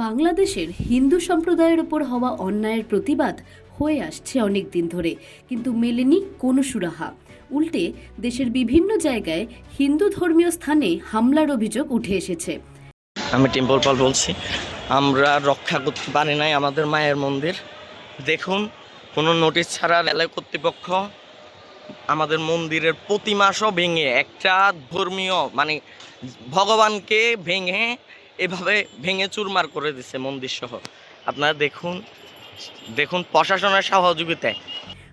বাংলাদেশের হিন্দু সম্প্রদায়ের ওপর হওয়া অন্যায়ের প্রতিবাদ হয়ে আসছে অনেক দিন ধরে, কিন্তু মেলেনি কোনো সুরাহা। উল্টে দেশের বিভিন্ন জায়গায় হিন্দু ধর্মীয় স্থানে হামলার অভিযোগ উঠে এসেছে। আমি টেম্পল পাল বলছি। আমরা রক্ষা করতে পারি নাই আমাদের মায়ের মন্দির। দেখুন, কোনো নোটিশ ছাড়া রেলওয়ে কর্তৃপক্ষ আমাদের মন্দিরের প্রতিমাসও ভেঙে একটা ধর্মীয় মানে ভগবানকে ভেঙে এভাবে ভেঙে চুরমার করে দিছে মন্দির সহ আপনারা দেখুন দেখুন প্রশাসনের সহযোগিতায়।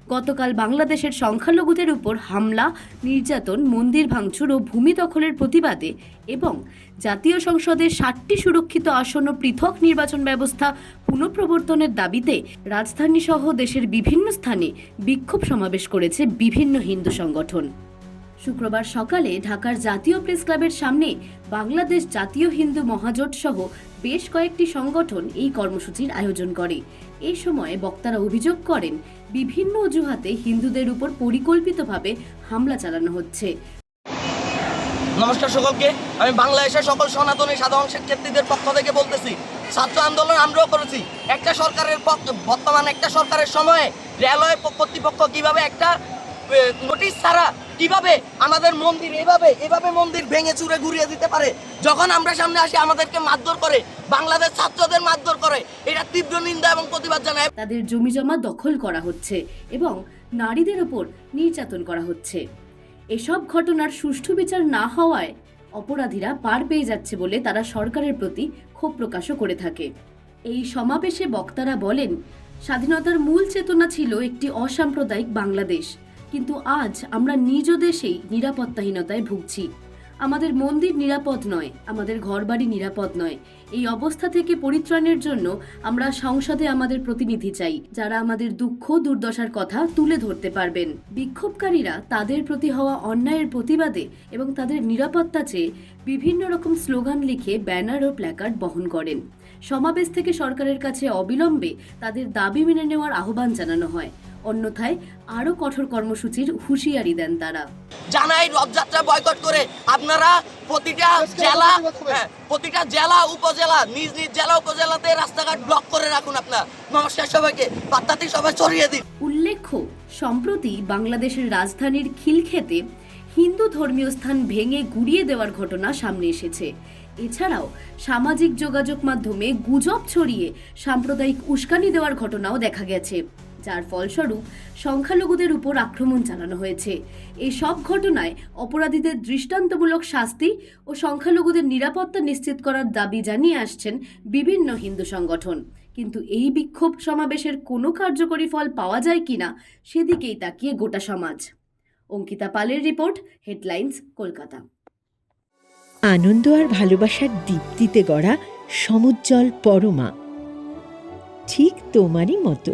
গতকাল বাংলাদেশের সংখ্যালঘুদের উপর হামলা, নির্যাতন, মন্দির ভাঙচুর ও ভূমি দখলের প্রতিবাদে এবং জাতীয় সংসদের ষাটটি সুরক্ষিত আসন ও পৃথক নির্বাচন ব্যবস্থা পুনঃপ্রবর্তনের দাবিতে রাজধানী সহ দেশের বিভিন্ন স্থানে বিক্ষোভ সমাবেশ করেছে বিভিন্ন হিন্দু সংগঠন। শুক্রবার সকালে ঢাকার জাতীয় প্রেস ক্লাবের সামনে বাংলাদেশ জাতীয় হিন্দু মহাজোট সহ বেশ কয়েকটি সংগঠন এই কর্মসূচির আয়োজন করে। এই সময় বক্তারা অভিযোগ করেন, বিভিন্ন অজুহাতে হিন্দুদের উপর পরিকল্পিতভাবে হামলা চালানো হচ্ছে। নমস্কার সকলকে, আমি বাংলাদেশের সকল সনাতনী সাধারণ শিক্ষার্থীদের পক্ষ থেকে বলতেছি, ছাত্র আন্দোলন আমরাও করেছি। একটা সরকারের বর্তমান একটা সরকারের সময়ে রেলওয়ে কর্তৃপক্ষ কীভাবে একটা নোটিশ ছাড়া কীভাবে আমাদের মন্দির এভাবে এভাবে মন্দির ভেঙে চুরে ঘুরিয়ে দিতে পারে? যখন আমরা সামনে আসি, আমাদেরকে মারধর করে, বাংলাদেশ ছাত্রদের মারধর করে, এটা তীব্র নিন্দা এবং প্রতিবাদ জানায়। তাদের জমিজমা দখল করা হচ্ছে এবং নারীদের ওপর নির্যাতন করা হচ্ছে। এসব ঘটনার সুষ্ঠু বিচার না হওয়ায় অপরাধীরা পার পেয়ে যাচ্ছে বলে তারা সরকারের প্রতি ক্ষোভ প্রকাশও করে থাকে। এই সমাবেশে বক্তারা বলেন, স্বাধীনতার মূল চেতনা ছিল একটি অসাম্প্রদায়িক বাংলাদেশ। কিন্তু আজ আমরা নিজ দেশেই নিরাপত্তাহীনতায় ভুগছি। আমাদের মন্দির নিরাপদ নয়, আমাদের ঘরবাড়ি নিরাপদ নয়। এই অবস্থা থেকে পরিত্রাণের জন্য আমরা সংসদে আমাদের প্রতিনিধি চাই, যারা আমাদের দুঃখ, দুর্দশার কথা তুলে ধরতে পারবেন। বিক্ষোভকারীরা তাদের প্রতি হওয়া অন্যায়ের প্রতিবাদে এবং তাদের নিরাপত্তা চেয়ে বিভিন্ন রকম স্লোগান লিখে ব্যানার ও প্ল্যাকার্ড বহন করেন। সমাবেশ থেকে সরকারের কাছে অবিলম্বে তাদের দাবি মেনে নেওয়ার আহ্বান জানানো হয়। অন্যথায় আরও কঠোর কর্মসূচির হুঁশিয়ারি দেন তারা। জানাই রথযাত্রা বয়কট করে আপনারা প্রতিটা জেলা হ্যাঁ, প্রতিটা জেলা উপজেলা নিজ নিজ জেলা উপজেলাতে রাস্তাঘাট ব্লক করে রাখুন আপনার। নমস্কার সবাইকে বার্তাটি সবাই ছড়িয়ে দিন। উল্লেখ্য সম্প্রতি বাংলাদেশের রাজধানীর খিলক্ষেতে হিন্দু ধর্মীয় স্থান ভেঙে গুড়িয়ে দেওয়ার ঘটনা সামনে এসেছে। এছাড়াও সামাজিক যোগাযোগ মাধ্যমে গুজব ছড়িয়ে সাম্প্রদায়িক উস্কানি দেওয়ার ঘটনাও দেখা গেছে। যার ফলস্বরূপ সংখ্যালঘুদের উপর আক্রমণ চালানো হয়েছে। এই সব ঘটনায় অপরাধীদের দৃষ্টান্তমূলক শাস্তি ও সংখ্যালঘুদের নিরাপত্তা নিশ্চিত করার দাবি জানিয়ে আসছেন বিভিন্ন হিন্দু সংগঠন। কিন্তু এই বিক্ষোভ সমাবেশের কোনো কার্যকরী ফল পাওয়া যায় কিনা সেদিকেই তাকিয়ে গোটা সমাজ। অঙ্কিতা পালের রিপোর্ট, হেডলাইন্স, কলকাতা। আনন্দ আর ভালোবাসার দীপ্তিতে গড়া সমুজ্জ্বল পরমা। ঠিক তোমারই মতো।